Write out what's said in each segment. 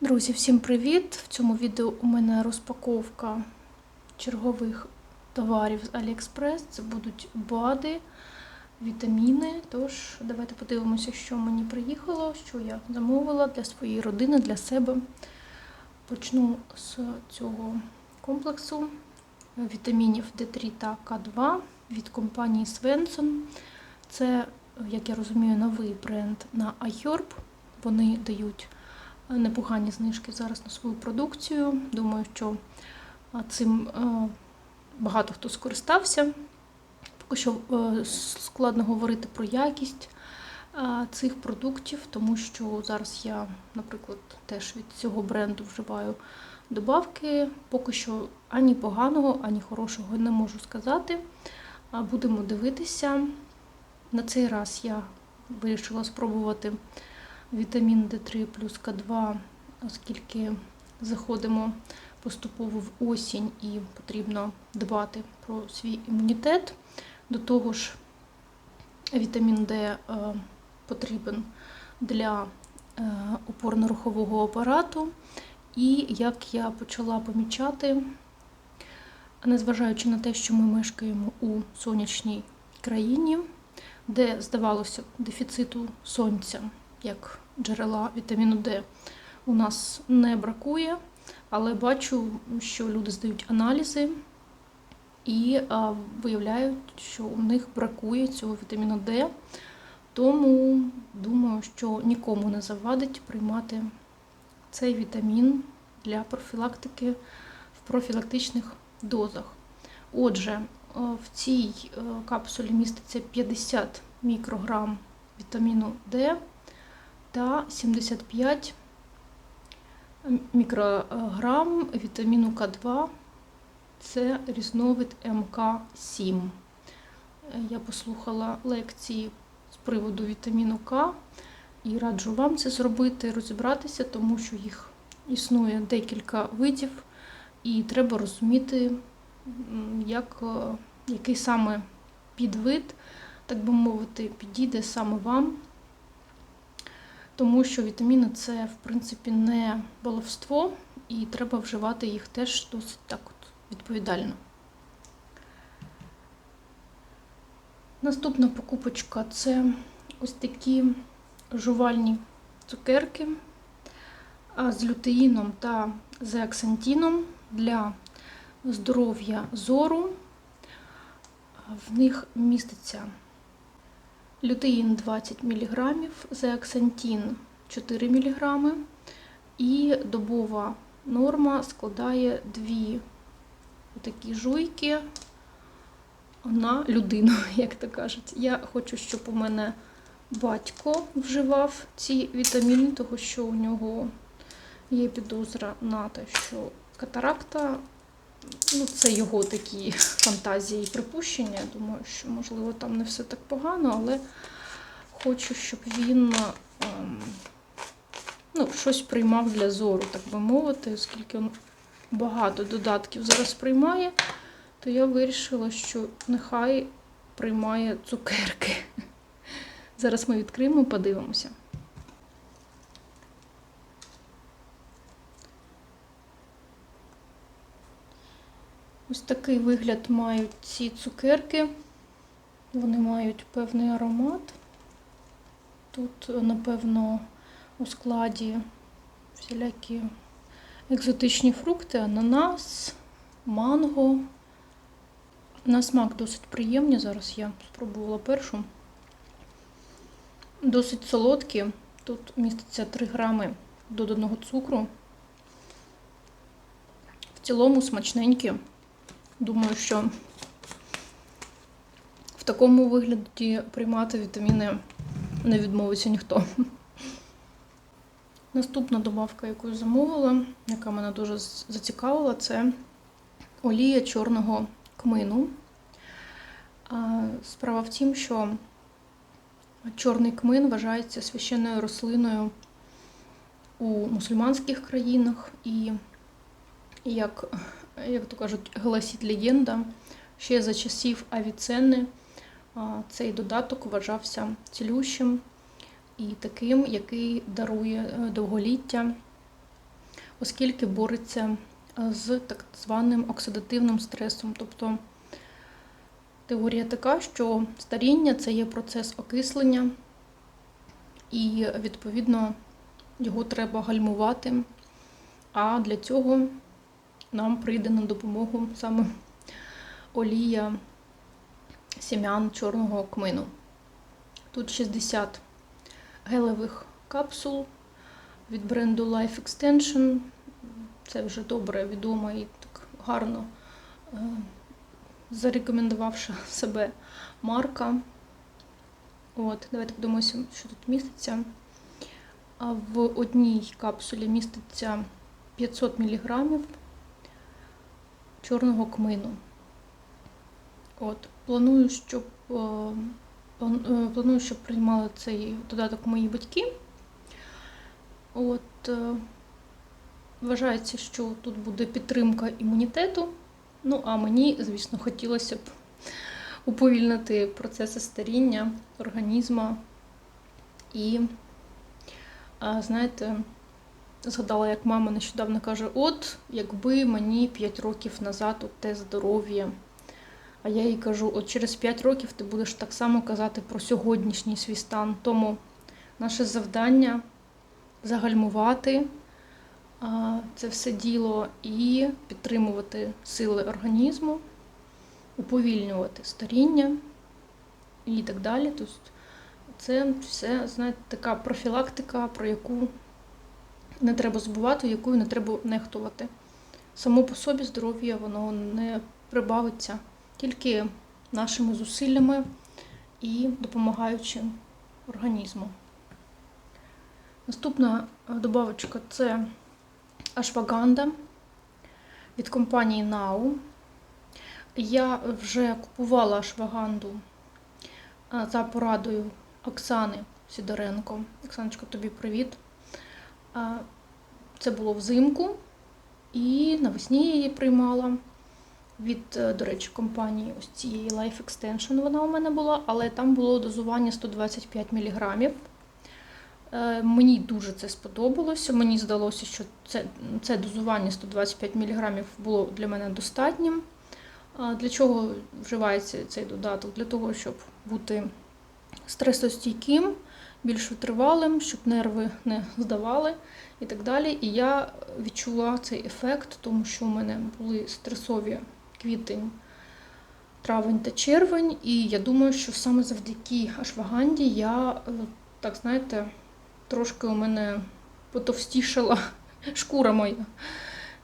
Друзі, всім привіт! В цьому відео у мене розпаковка чергових товарів з AliExpress. Це будуть БАДи, вітаміни. Тож, давайте подивимося, що мені приїхало, що я замовила для своєї родини, для себе. Почну з цього комплексу вітамінів D3 та К2 від компанії Svensson. Це, як я розумію, новий бренд на iHerb. Вони дають непогані знижки зараз на свою продукцію. Думаю, що цим багато хто скористався. Поки що складно говорити про якість цих продуктів, тому що зараз я, наприклад, теж від цього бренду вживаю добавки. Поки що ані поганого, ані хорошого не можу сказати. Будемо дивитися. На цей раз я вирішила спробувати вітамін D3 плюс К2, оскільки заходимо поступово в осінь і потрібно дбати про свій імунітет. До того ж, вітамін D потрібен для опорно-рухового апарату. І як я почала помічати, незважаючи на те, що ми мешкаємо у сонячній країні, де, здавалося, дефіциту сонця як джерела вітаміну Д у нас не бракує, але бачу, що люди здають аналізи і виявляють, що у них бракує цього вітаміну Д. Тому думаю, що нікому не завадить приймати цей вітамін для профілактики в профілактичних дозах. Отже, в цій капсулі міститься 50 мікрограм вітаміну Д та 75 мікрограм вітаміну К2. Це різновид МК7. Я послухала лекції з приводу вітаміну К і раджу вам це зробити, розібратися, тому що їх існує декілька видів, і треба розуміти, як, який саме підвид, так би мовити, підійде саме вам тому що вітаміни це, в принципі, не баловство, і треба вживати їх теж досить так от відповідально. Наступна покупочка це ось такі жувальні цукерки з лютеїном та зеаксантіном для здоров'я зору. В них міститься лютеїн 20 мг, зеаксантін 4 мг, і добова норма складає дві такі жуйки на людину, як то кажуть. Я хочу, щоб у мене батько вживав ці вітаміни, тому що у нього є підозра на те, що катаракта. Ну, Це його такі фантазії і припущення. Я думаю, що, можливо, там не все так погано, але хочу, щоб він ем, ну, щось приймав для зору, так би мовити, оскільки він багато додатків зараз приймає, то я вирішила, що нехай приймає цукерки. Зараз ми відкриємо, подивимося. Ось такий вигляд мають ці цукерки. Вони мають певний аромат. Тут, напевно, у складі всілякі екзотичні фрукти, ананас, манго. На смак досить приємні. Зараз я спробувала першу. Досить солодкі. Тут міститься 3 грами доданого цукру. В цілому смачненькі. Думаю, що в такому вигляді приймати вітаміни не відмовиться ніхто. Наступна добавка, яку я замовила, яка мене дуже зацікавила, це олія чорного кмину. Справа в тім, що чорний кмин вважається священною рослиною у мусульманських країнах і як як то кажуть, гласить легенда, ще за часів Авіцени цей додаток вважався цілющим і таким, який дарує е, довголіття оскільки бореться е, з так званим оксидативним стресом. Тобто теорія така, що старіння це є процес окислення, і відповідно його треба гальмувати. А для цього нам прийде на допомогу саме олія сім'ян чорного кмину. Тут 60 гелевих капсул від бренду Life Extension. Це вже добре відома і так гарно е, зарекомендувавши себе марка. От, давайте подивимося, що тут міститься. А в одній капсулі міститься 500 мг чорного кмину. От, планую, щоб е, е, планую, щоб приймали цей додаток мої батьки. От, е, вважається, що тут буде підтримка імунітету. Ну, а мені, звісно, хотілося б уповільнити процеси старіння організму. І, знаєте, згадала, як мама нещодавно каже: от, якби мені 5 років назад от те здоров'я. А я їй кажу: от через 5 років ти будеш так само казати про сьогоднішній свій стан. Тому наше завдання загальмувати це все діло і підтримувати сили організму, уповільнювати старіння і так далі. Тобто це все, знаєте, така профілактика, про яку не треба забувати, якою не треба нехтувати. Само по собі здоров'я воно не прибавиться тільки нашими зусиллями і допомагаючи організму. Наступна е, добавочка це ашваганда від компанії Now. Я вже купувала ашваганду е, за порадою Оксани Сідоренко. Оксаночка, тобі привіт. Це було взимку, і навесні я її приймала від, е, до речі, компанії ось цієї Life Extension вона у мене була, але там було дозування 125 мг. Е, Мені дуже це сподобалося. Мені здалося, що це, це дозування 125 мг було для мене достатнім. Для чого вживається цей додаток? Для того, щоб бути стресостійким, більш витривалим, щоб нерви не здавали і так далі. І я відчула цей ефект, тому що у мене були стресові квітень, травень та червень. І я думаю, що саме завдяки ашваганді я, е, так знаєте, трошки у мене потовстішала шкура моя.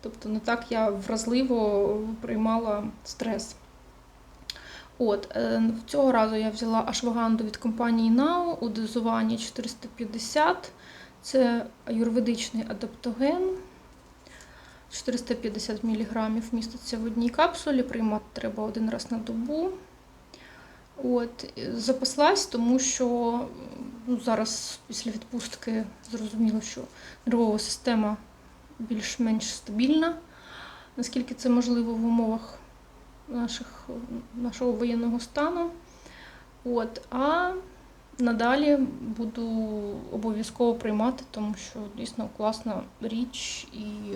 Тобто не так я вразливо приймала стрес. От, е, цього разу я взяла ашваганду від компанії Now у дозуванні 450. Це аюрведичний адаптоген. 450 мг міститься в одній капсулі, приймати треба один раз на добу. От, запаслась, тому що ну, зараз після відпустки зрозуміло, що нервова система більш-менш стабільна, наскільки це можливо в умовах наших, нашого воєнного стану. От, а надалі буду обов'язково приймати, тому що дійсно класна річ і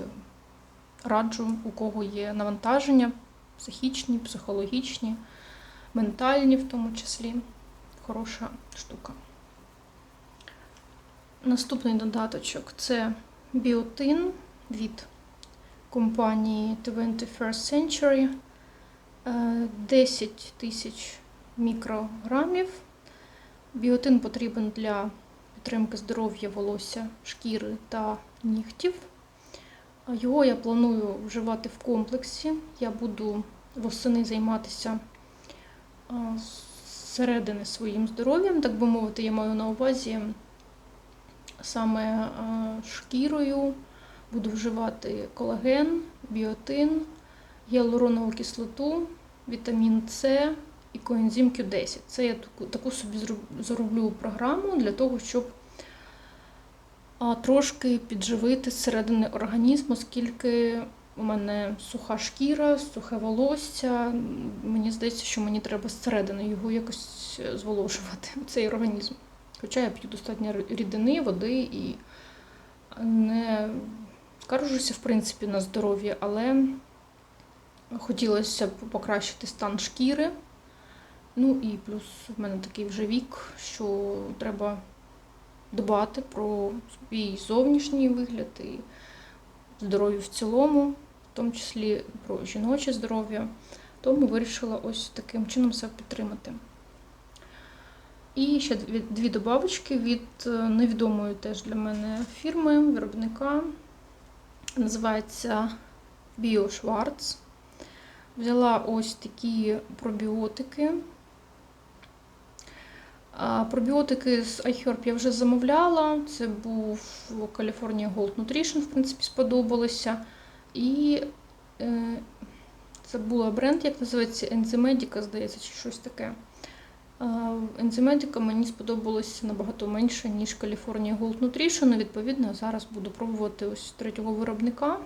раджу, у кого є навантаження, психічні, психологічні, ментальні в тому числі. Хороша штука. Наступний додаточок це біотин від компанії 21st Century. Е, 10 тисяч мікрограмів. Біотин потрібен для підтримки здоров'я волосся, шкіри та нігтів. Його я планую вживати в комплексі. Я буду восени займатися зсередини своїм здоров'ям, так би мовити, я маю на увазі саме шкірою. Буду вживати колаген, біотин, гіалуронову кислоту, вітамін С і коензим Q10. Це я таку, собі зроблю програму для того, щоб трошки підживити зсередини організму, оскільки у мене суха шкіра, сухе волосся. Мені здається, що мені треба зсередини його якось е, зволожувати, цей організм. Хоча я п'ю достатньо рідини, води і не скаржуся, в принципі, на здоров'я, але хотілося б покращити стан шкіри. Ну і плюс в мене такий вже вік, що треба дбати про свій зовнішній вигляд і здоров'я в цілому, в тому числі про жіноче здоров'я. Тому вирішила ось таким чином себе підтримати. І ще дві, добавочки від е, невідомої теж для мене фірми, виробника. Називається BioSchwarz. Взяла ось такі пробіотики. Пробіотики з iHerb я вже замовляла. Це був California Gold Nutrition, в принципі, сподобалося. І е, це була бренд, як називається Enzymedica, здається, чи щось таке. Enzymedica мені сподобалося набагато менше, ніж California Gold Nutrition. Відповідно, зараз буду пробувати ось третього виробника.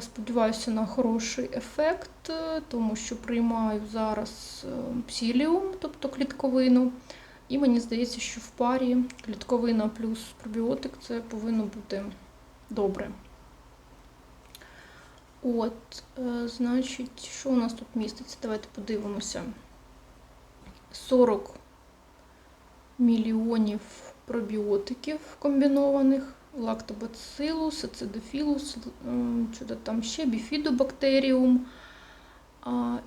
Сподіваюся на хороший ефект, е, тому що приймаю зараз е, псіліум, тобто клітковину. І мені здається, що в парі клітковина плюс пробіотик це повинно бути добре. От, е, значить, що у нас тут міститься? Давайте подивимося. 40 мільйонів пробіотиків комбінованих, лактобацилус, ацидофілус, що там ще, біфідобактеріум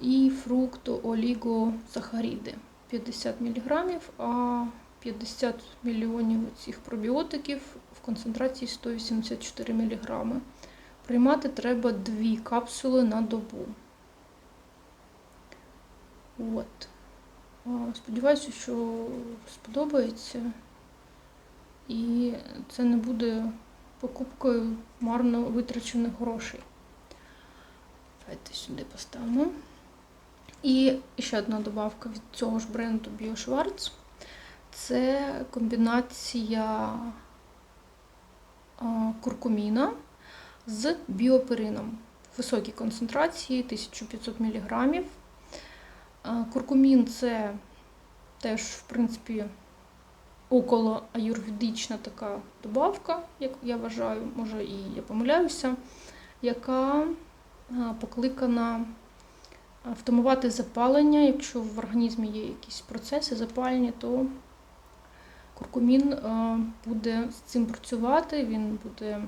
і фруктоолігосахаріди 50 мг, а 50 мільйонів цих пробіотиків в концентрації 184 мг. Приймати треба дві капсули на добу. От. Сподіваюся, що сподобається. І це не буде покупкою марно витрачених грошей. Давайте сюди поставимо. І ще одна добавка від цього ж бренду BioSchwarz. Це комбінація куркуміна з біоперином. Високі концентрації 1500 мг. Куркумін це теж, в принципі, около аюрведична така добавка, як я вважаю, може і я помиляюся, яка покликана втамувати запалення. Якщо в організмі є якісь процеси запальні, то куркумін буде з цим працювати, він буде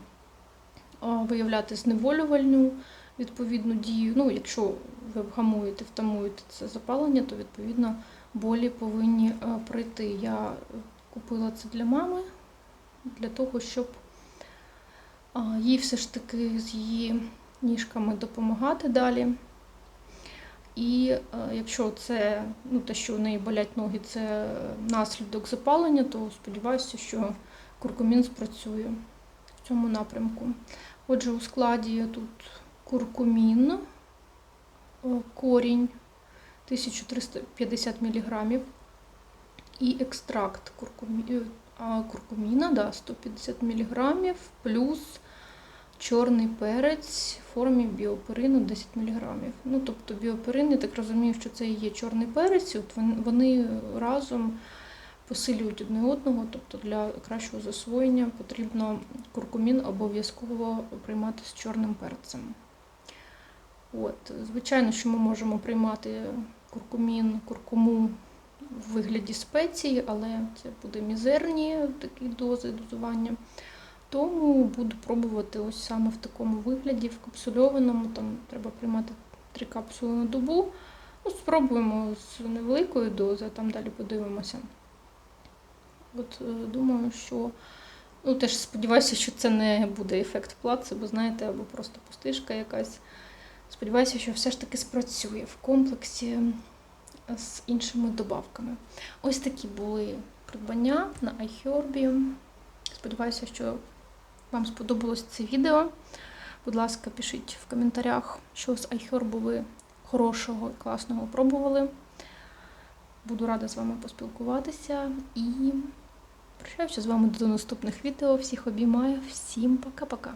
виявляти зневолювальну відповідну дію. Ну, якщо ви вгамуєте, втамуєте це запалення, то відповідно болі повинні прийти. Я купила це для мами, для того, щоб їй все ж таки з її ніжками допомагати далі. І якщо це, ну те, що у неї болять ноги, це наслідок запалення, то сподіваюся, що куркумін спрацює в цьому напрямку. Отже, у складі тут куркумін, корінь 1350 мг і екстракт куркуміна да, 150 мг плюс чорний перець в формі біоперину 10 мг. Ну, тобто біоперин, я так розумію, що це і є чорний перець, от вони разом посилюють одне одного, тобто для кращого засвоєння потрібно куркумін обов'язково приймати з чорним перцем. От, Звичайно, що ми можемо приймати куркумін, куркуму в вигляді спеції, але це буде мізерні такі дози дозування. Тому буду пробувати ось саме в такому вигляді, в капсульованому, там треба приймати 3 капсули на добу. Ну, Спробуємо з невеликої дози, а там далі подивимося. От е, думаю, що ну теж сподіваюся, що це не буде ефект плацебо, знаєте, або просто пустишка якась. Сподіваюся, що все ж таки спрацює в комплексі з іншими добавками. Ось такі були придбання на iHerb. Сподіваюся, що вам сподобалось це відео. Будь ласка, пишіть в коментарях, що з iHerb ви хорошого і класного пробували. Буду рада з вами поспілкуватися і прощаюся з вами до наступних відео. Всіх обіймаю, всім пока-пока.